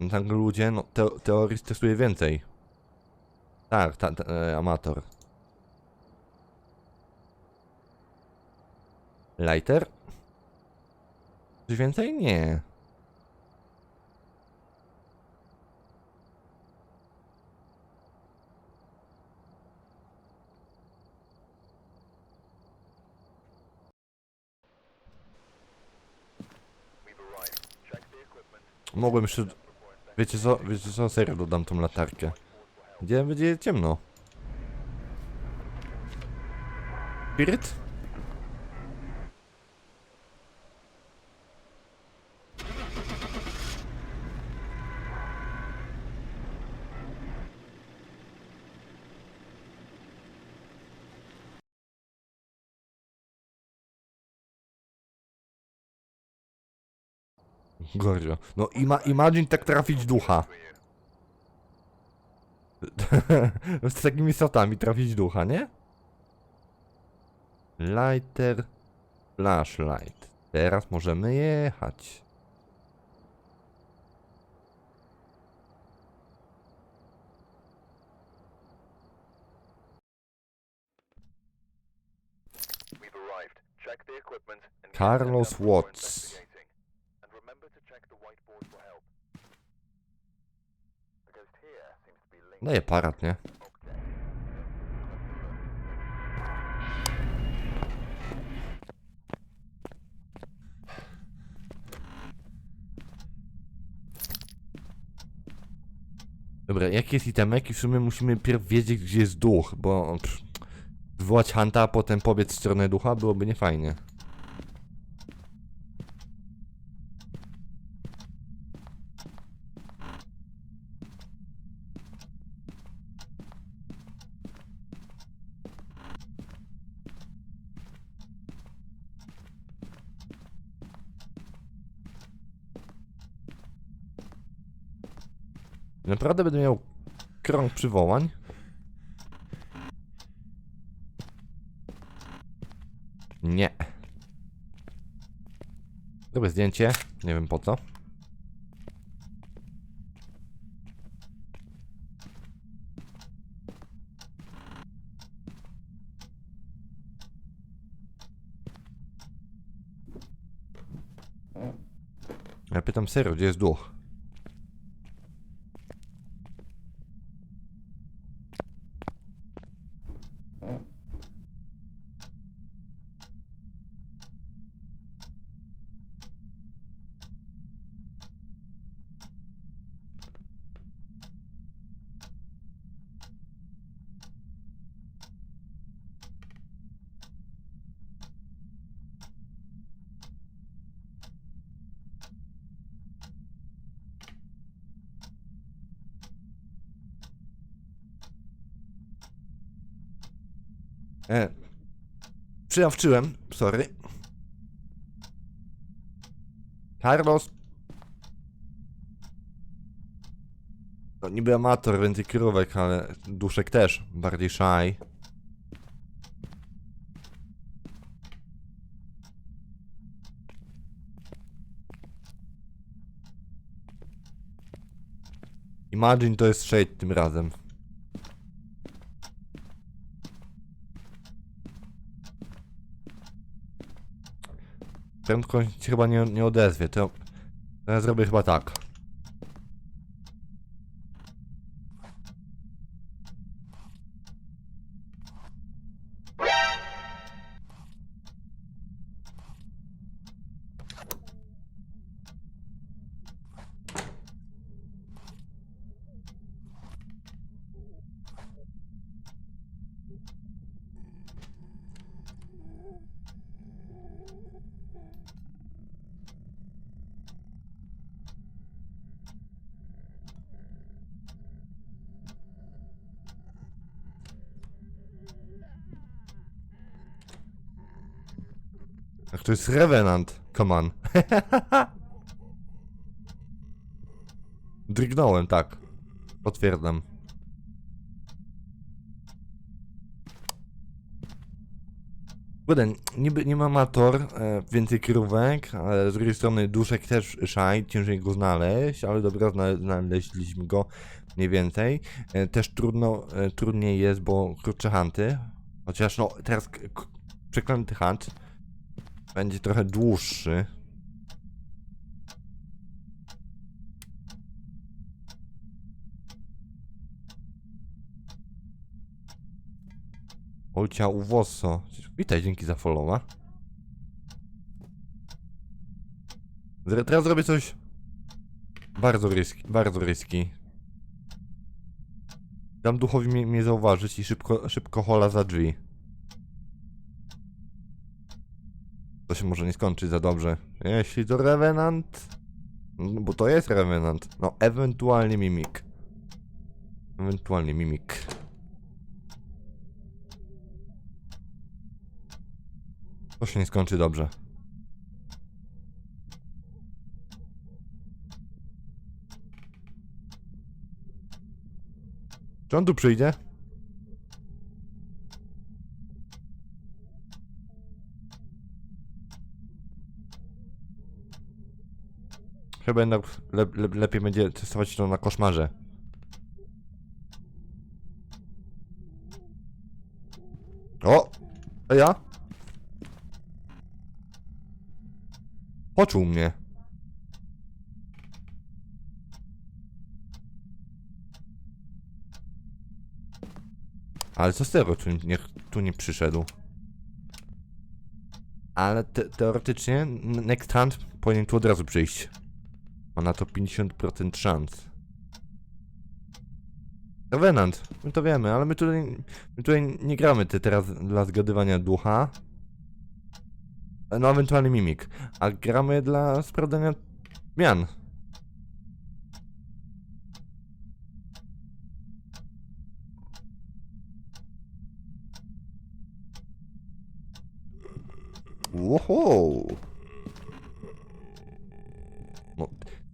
No tak ludzie, no te, teorii stosuje więcej. Tak, ta, ta, e, amator. Lighter? Coś więcej? Nie. Mogłem jeszcze... Wiecie co? Wiecie co? Serio dodam tą latarkę. Gdzie będzie ciemno? Spirit? Gorzio. No ima, imagine tak trafić ducha. Z takimi stratami trafić ducha, nie? Lighter, flashlight. Teraz możemy jechać. Carlos Watts. Daję parat, nie? Dobra, jaki jest itemek? I w sumie musimy pierw wiedzieć, gdzie jest duch, bo... Pff, wywołać Hanta, a potem pobiec w stronę ducha byłoby niefajnie. Naprawdę będę miał krąg przywołań. Nie. Dobre zdjęcie. Nie wiem po co. Ja pytam serio, gdzie jest duch? E, Przyjawczyłem, sorry. Carlos. No niby amator, więcej kierówek, ale duszek też, bardziej shy. Imagine to jest shade tym razem. Prędkość się chyba nie, nie odezwie, to to ja zrobię chyba tak. Ach, to jest Revenant. Come on. Drgnąłem, tak. Potwierdzam. Kurde, niby nie ma motor, e, więcej kierówek, ale z drugiej strony duszek też szaj, ciężej go znaleźć, ale dobra, zna, znaleźliśmy go mniej więcej. E, też trudno, e, trudniej jest, bo krótsze hanty, chociaż no teraz przeklęty hunt będzie trochę dłuższy. Olcia uwoso. Witaj, dzięki za followa. Teraz zrobię coś bardzo ryski, bardzo ryski. Dam duchowi mnie, mnie zauważyć i szybko, szybko hola za drzwi. To się może nie skończy za dobrze. Jeśli to Revenant... No, bo to jest Revenant. No, ewentualnie Mimik. Ewentualnie Mimik. To się nie skończy dobrze. Czy on tu przyjdzie? Chyba jednak le, le, lepiej będzie testować to na koszmarze. O! To ja? Poczuł mnie. Ale co z tego, tu nie, tu nie przyszedł? Ale te, teoretycznie Next Hunt powinien tu od razu przyjść. Ma na to 50% szans. Revenant, my to wiemy, ale my tutaj, my tutaj nie gramy te teraz dla zgadywania ducha. No, ewentualnie mimik. A gramy dla sprawdzenia zmian. Wow. No,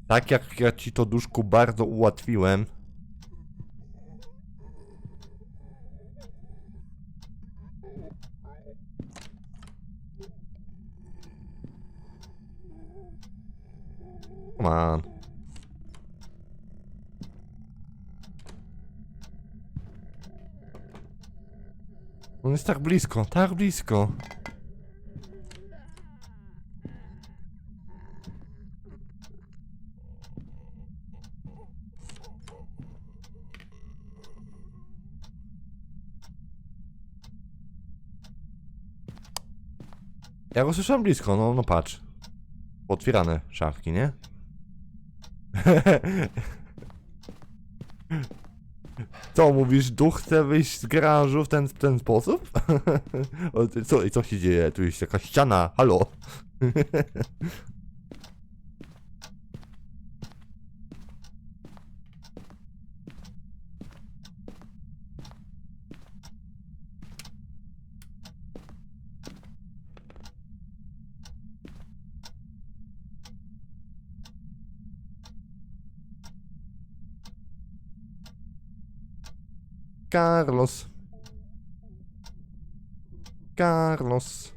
tak jak ja ci to duszku bardzo ułatwiłem. Come on. On jest tak blisko, tak blisko. Ja go słyszałem blisko, no, no patrz. Otwierane szafki, nie? Co mówisz, duch chce wyjść z garażu w ten, w ten sposób? Co, co się dzieje? Tu jest jakaś ściana, halo? Carlos. Carlos.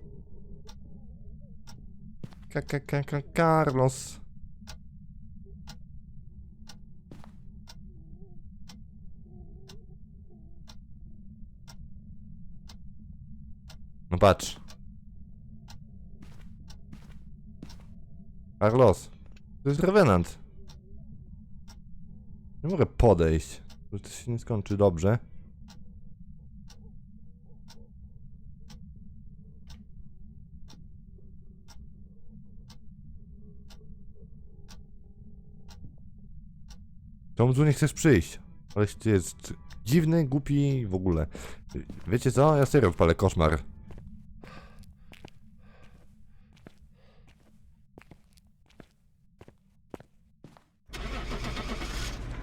Carlos. No patrz. Carlos. To jest Revenant. Nie mogę podejść. To się nie skończy dobrze. Czemu tu nie chcesz przyjść? Ale jest dziwny, głupi w ogóle. Wiecie co? Ja serio wpalę koszmar.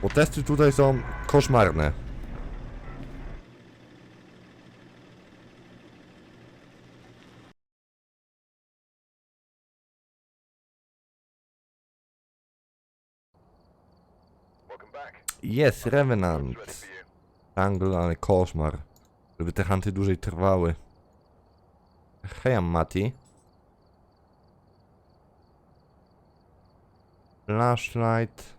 Bo testy tutaj są koszmarne. Jest Revenant. Angle, ale koszmar. Żeby te hunty dłużej trwały. Hej, Mati. Flashlight.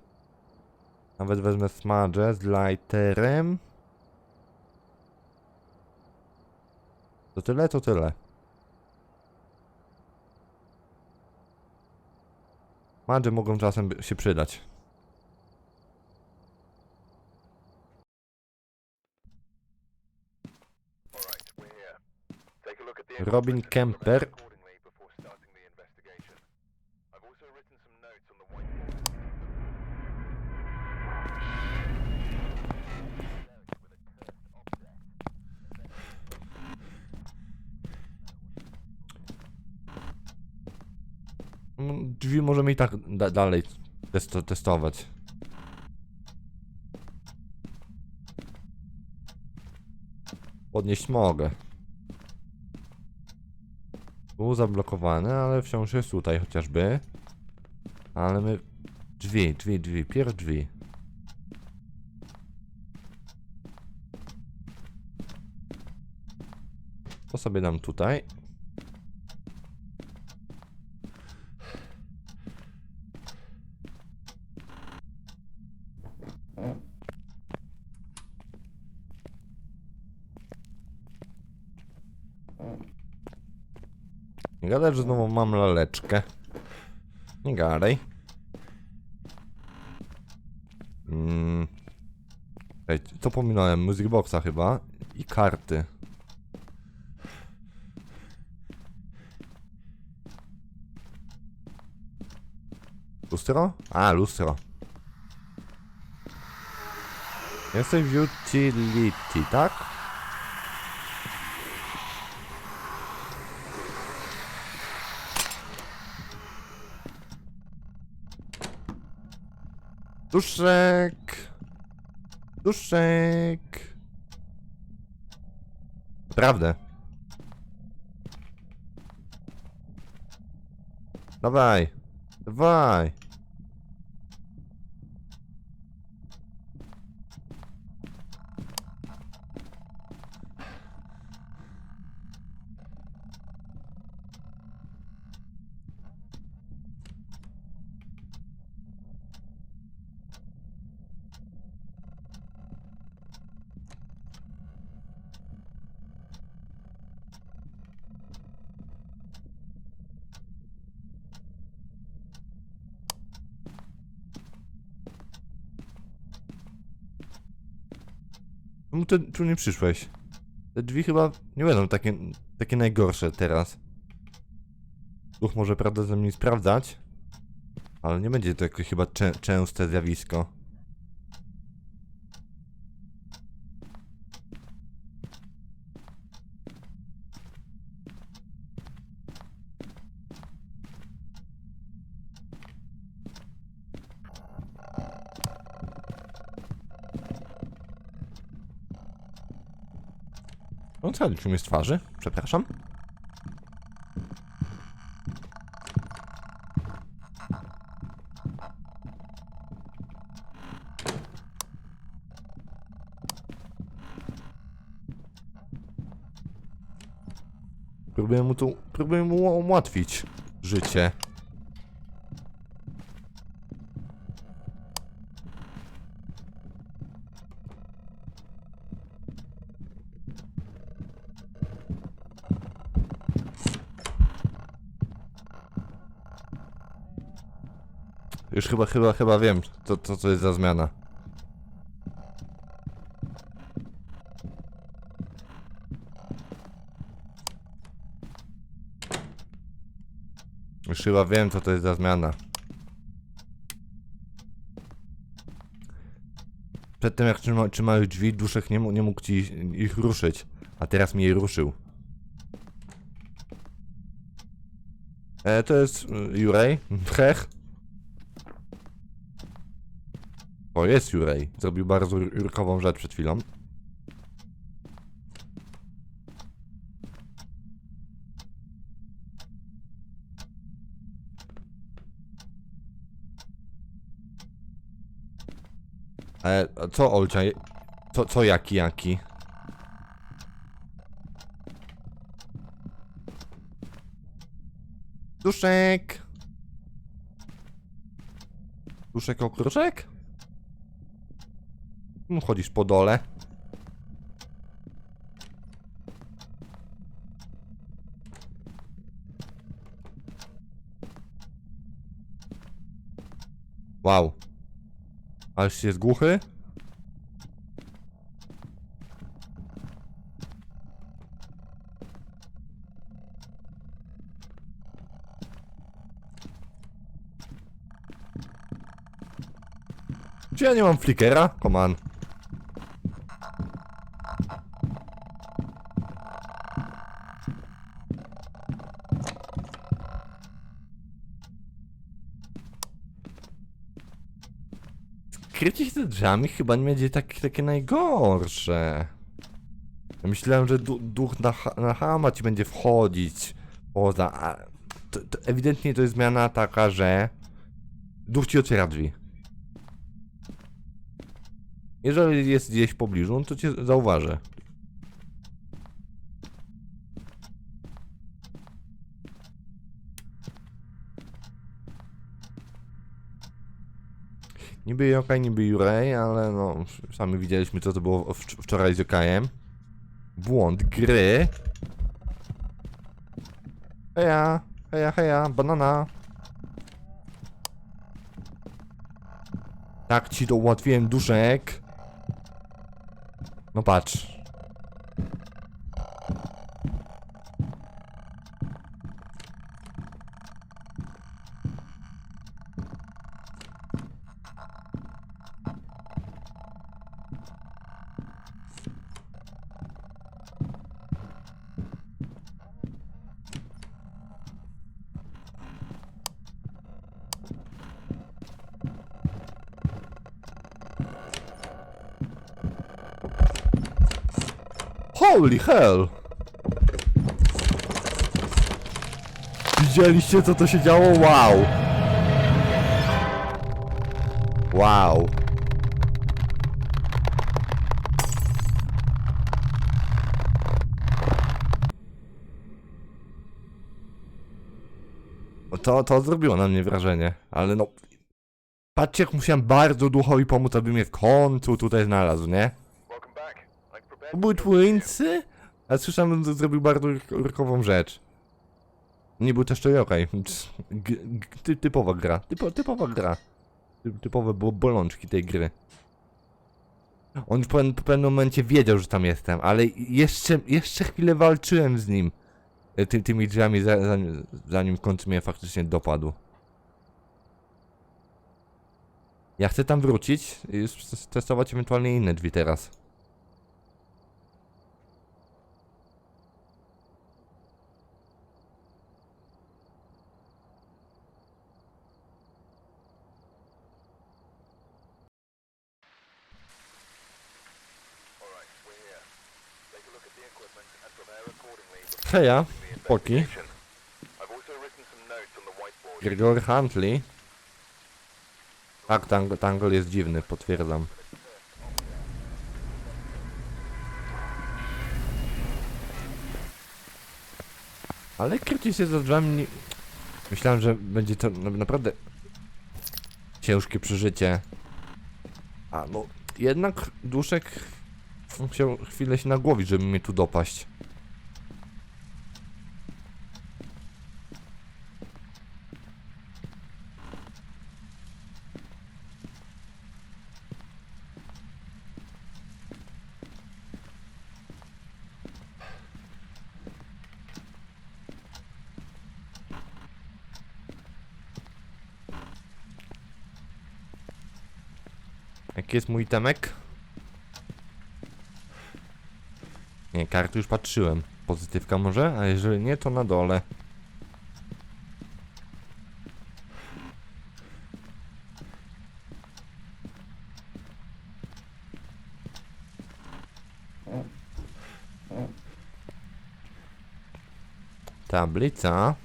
Nawet wezmę smadżę z lighterem. To tyle, to tyle. Smadże mogą czasem się przydać. Whiteboard. Mm, Drzwi możemy i tak da dalej testo testować. Podnieść mogę. Był zablokowany, ale wciąż jest tutaj chociażby. Ale my... Drzwi, drzwi, drzwi, pier drzwi. To sobie dam tutaj. Że znowu mam laleczkę. Nie gadaj. Mm. Ej, co pominąłem? Music boxa chyba. I karty. Lustro? A, lustro. Jesteś w utility, tak? Duszek. Duszek. Naprawdę. Dawaj. Dawaj. Czemu ty tu nie przyszłeś? Te drzwi chyba nie będą takie, takie najgorsze teraz. Duch może prawdę ze mnie sprawdzać, ale nie będzie to jakieś chyba czę częste zjawisko. On co, liczył mnie z twarzy? Przepraszam. Próbuję mu tu, próbuję mu ułatwić życie. Już chyba, chyba, chyba wiem, co to, jest za zmiana. Już chyba wiem, co to jest za zmiana. Przedtem jak trzyma, trzymałeś drzwi, duszek nie, nie mógł ci ich ruszyć. A teraz mi je ruszył. E, to jest y, Jurej. Hech. O, jest Jurej. Zrobił bardzo jurkową rzecz przed chwilą. E, co Olcia? Co, co jaki, jaki? Duszek! Duszek okruszek? No, chodzisz po dole. Wow. Ależ jest głuchy? Czy ja nie mam flickera? Come się za drzwiami chyba nie będzie tak, takie najgorsze. Myślałem, że du duch na, ha- na hama ci będzie wchodzić poza, a to, to ewidentnie to jest zmiana taka, że duch ci otwiera drzwi. Jeżeli jest gdzieś w pobliżu, no to cię zauważę. Niby Jokaj, niby Jurej, ale no, sami widzieliśmy co to było wcz- wczoraj z Jokajem. Błąd gry. Heja, heja, heja, banana. Tak ci to ułatwiłem duszek. No patrz. Holy hell! Widzieliście co to się działo? Wow! Wow! To, to zrobiło na mnie wrażenie, ale no... Patrzcie jak musiałem bardzo duchowi pomóc, aby mnie w końcu tutaj znalazł, nie? Twinsy? Ale słyszałem, że zrobił bardzo rykową rzecz. Nie był też to Yokai. G- g- ty, typowa gra. Typo, typowa gra. Ty, typowe bo, bolączki tej gry. On w pewnym, pewnym momencie wiedział, że tam jestem, ale jeszcze, jeszcze chwilę walczyłem z nim. e, Ty, tymi drzwiami, za- zanim, zanim w końcu mnie faktycznie dopadł. Ja chcę tam wrócić i testować ewentualnie inne drzwi teraz. The whiteboard. Gregor Huntley. Tak, tang tangle jest dziwny, potwierdzam. Ale krycie się za drzwiami nie... Myślałem, że będzie to na- naprawdę ciężkie przeżycie. A no, jednak duszek musiał chwilę się nagłowić, żeby mnie tu dopaść. Jest mój temek? Nie, karty już patrzyłem. Pozytywka może? A jeżeli nie, to na dole. Tablica.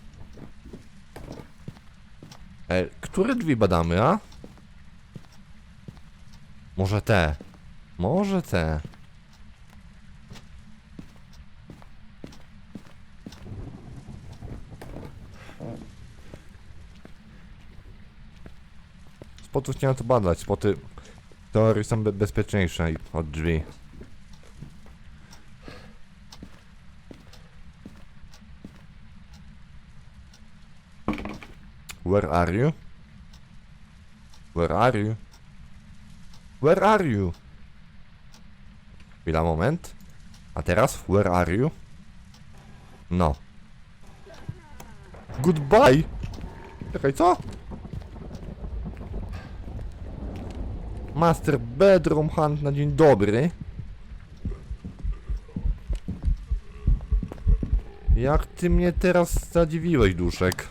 E, które drzwi badamy, a? Może te. Może te. Spotów nie to badać, spoty teorii są be bezpieczniejsze od drzwi. Where are you? Where are you? Where are you? Chwila, moment. A teraz, where are you? No. Goodbye! Czekaj, co? Master Bedroom Hunt na dzień dobry. Jak ty mnie teraz zadziwiłeś, duszek?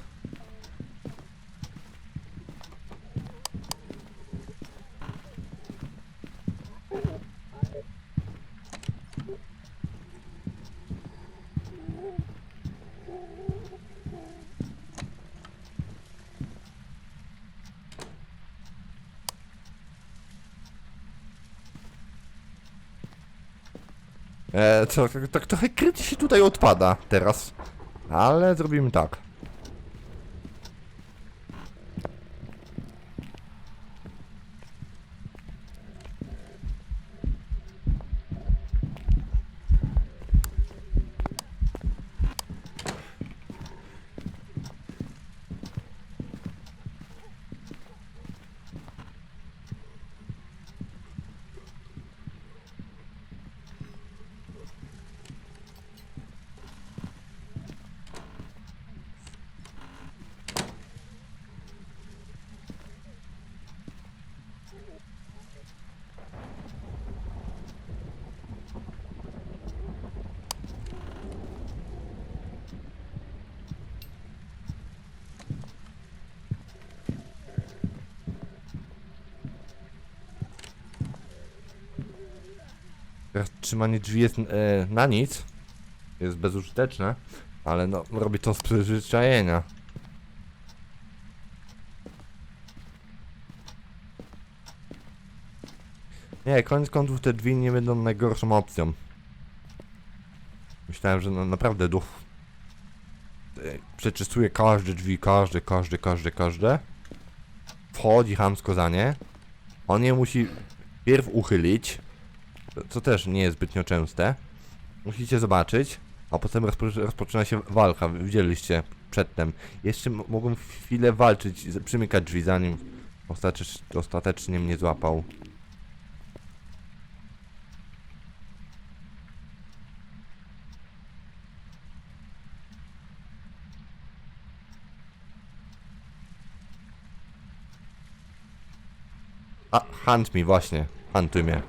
E, to, tak trochę się tutaj odpada teraz. Ale zrobimy tak. Teraz trzymanie drzwi jest e, na nic. Jest bezużyteczne. Ale no, robi to z przyzwyczajenia. Nie, koniec końców te drzwi nie będą najgorszą opcją. Myślałem, że no, naprawdę duch e, przeczystuje każde drzwi, każde, każde, każde, każde. Wchodzi chamsko za nie. On je musi pierw uchylić, co też nie jest zbytnio częste. Musicie zobaczyć, a potem rozpo rozpoczyna się walka. Widzieliście przedtem. Jeszcze m- mogłem chwilę walczyć, przymykać drzwi zanim ostatecz ostatecznie mnie złapał. A, hunt mi właśnie. Huntuj mnie.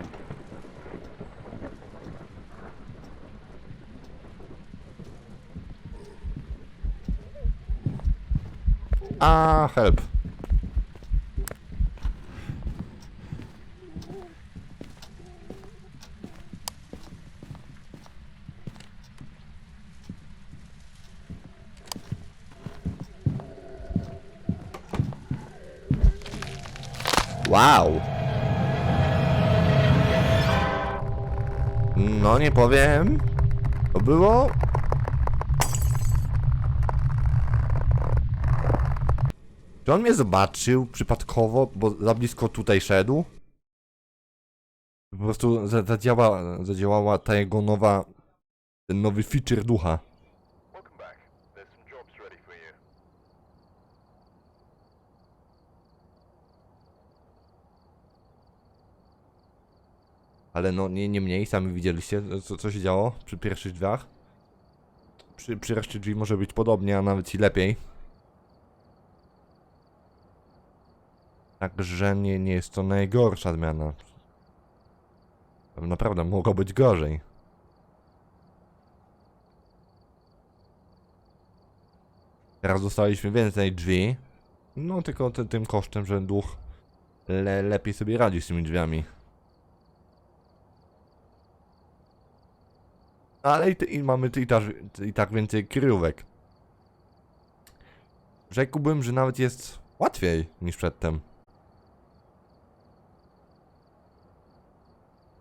A, help. Wow. No nie powiem. To było Czy on mnie zobaczył przypadkowo, bo za blisko tutaj szedł? Po prostu za- zadziała, zadziałała ta jego nowa, ten nowy feature ducha. Ale no nie, nie mniej, sami widzieliście co, co się działo przy pierwszych drzwiach. Przy, przy reszcie drzwi może być podobnie, a nawet i lepiej. Także nie, nie jest to najgorsza zmiana. Naprawdę mogło być gorzej. Teraz dostaliśmy więcej drzwi. No tylko ty, tym kosztem, że duch le, lepiej sobie radzi z tymi drzwiami. Ale i, i mamy i, ta, i tak więcej kryjówek. Rzekłbym, że nawet jest łatwiej niż przedtem.